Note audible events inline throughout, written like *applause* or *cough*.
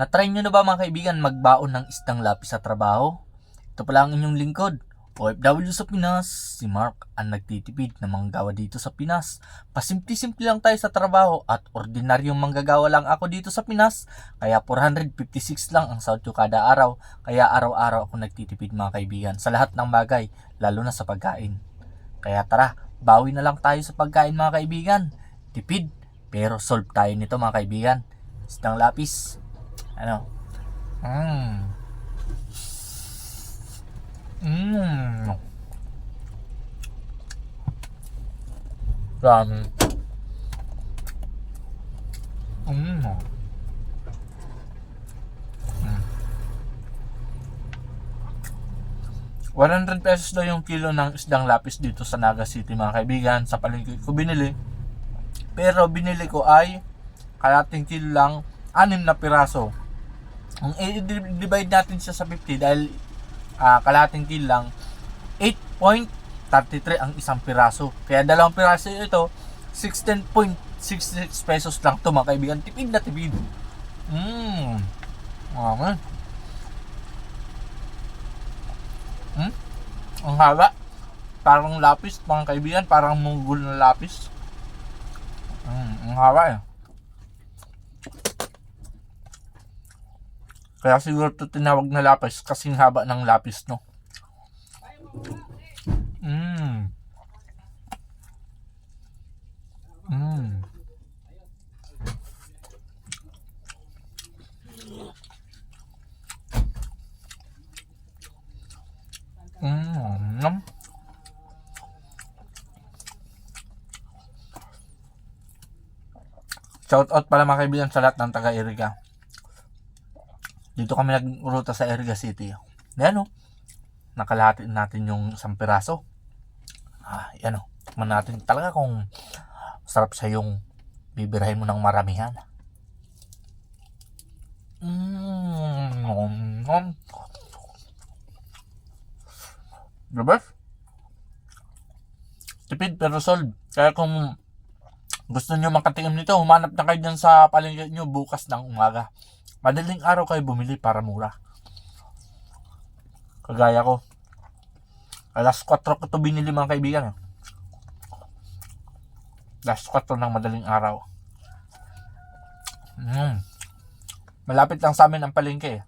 Na-try nyo na ba mga kaibigan magbaon ng isdang lapis sa trabaho? Ito pala ang inyong lingkod. OFW sa Pinas, si Mark ang nagtitipid ng manggagawa dito sa Pinas. Pasimple-simple lang tayo sa trabaho at ordinaryong manggagawa lang ako dito sa Pinas. Kaya 456 lang ang sahod ko kada araw. Kaya araw-araw ako nagtitipid mga kaibigan sa lahat ng bagay, lalo na sa pagkain. Kaya tara, bawi na lang tayo sa pagkain mga kaibigan. Tipid, pero solve tayo nito mga kaibigan. Isdang lapis. Ano? Mmm. Mmm. Dami. Mmm. Mm. 100 pesos daw yung kilo ng isdang lapis dito sa Naga City mga kaibigan. Sa palengke ko binili. Pero binili ko ay kalating kilo lang, anim na piraso. Kung i-divide natin siya sa 50 dahil ah, kalating kilo lang, 8.33 ang isang piraso. Kaya dalawang piraso ito, 16.66 pesos lang to mga kaibigan. Tipid na tipid. Mmm. Mama. Hmm? Ang haba. Parang lapis, mga kaibigan. Parang munggol na lapis. Mm, ang haba eh. Kaya siguro ito tinawag na lapis kasing haba ng lapis, no? Mm. Mm. Mm. Nom. Shout out pala mga kaibigan sa lahat ng taga Iriga. Dito kami nagruta sa Iriga City. Yan o. Nakalahati natin yung isang piraso. Ah, yan o. Tikman natin talaga kung sarap siya yung bibirahin mo ng maramihan. Mmm. Mm. The best. Tipid pero solve. Kaya kung gusto nyo makatikim nito, humanap na kayo dyan sa palengke nyo bukas ng umaga. Madaling araw kayo bumili para mura. Kagaya ko. Alas 4 ko ito binili mga kaibigan. eh. Alas 4 ng madaling araw. Mm. Malapit lang sa amin ang palengke.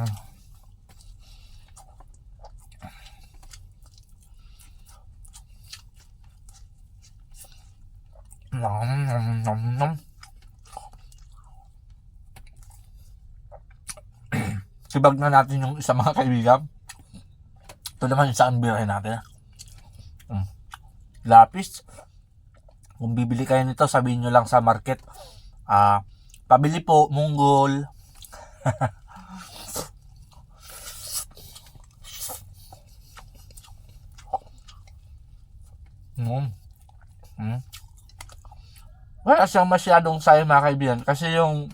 Mm. Nom, *clears throat* na natin yung isa mga kaibigan. Ito naman yung saan birahin natin. Mm. Lapis. Kung bibili kayo nito, sabihin nyo lang sa market. Ah, pabili po, munggol. *laughs* mm. Mm. Wala siyang masyadong sayo mga kaibigan kasi yung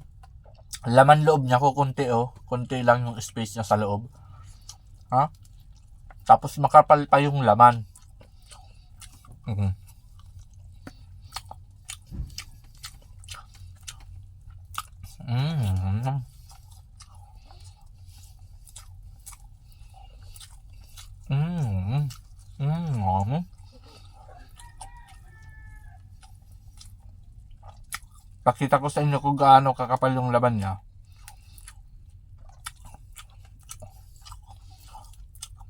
laman loob niya ko konti oh. Konti lang yung space niya sa loob. Ha? Tapos makapal pa yung laman. Mhm. Mm. Mm. Mm. Pakita ko sa inyo kung gaano kakapal yung laban niya.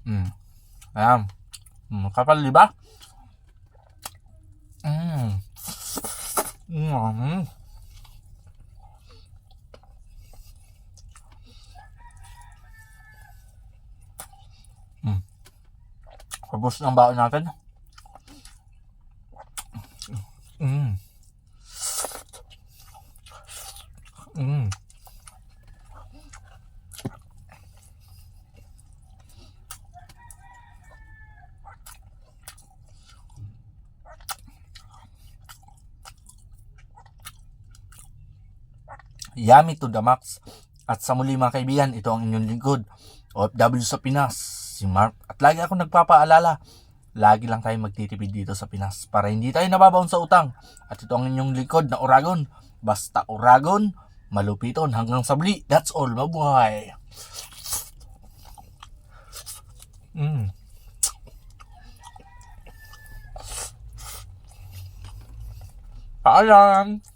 Mm. Ayan. Mm, kapal, di ba? Mm. Mm. Mm. Pabos ng baon natin. Mm. Mm. Yummy to the max. At sa muli mga kaibigan, ito ang inyong lingkod, OFW sa Pinas, si Mark. At lagi ako nagpapaalala, lagi lang tayo magtitipid dito sa Pinas para hindi tayo nababaon sa utang. At ito ang inyong lingkod na Uragon. Basta Uragon, malupiton hanggang sa buli. That's all, mabuhay! Mm. Paalam!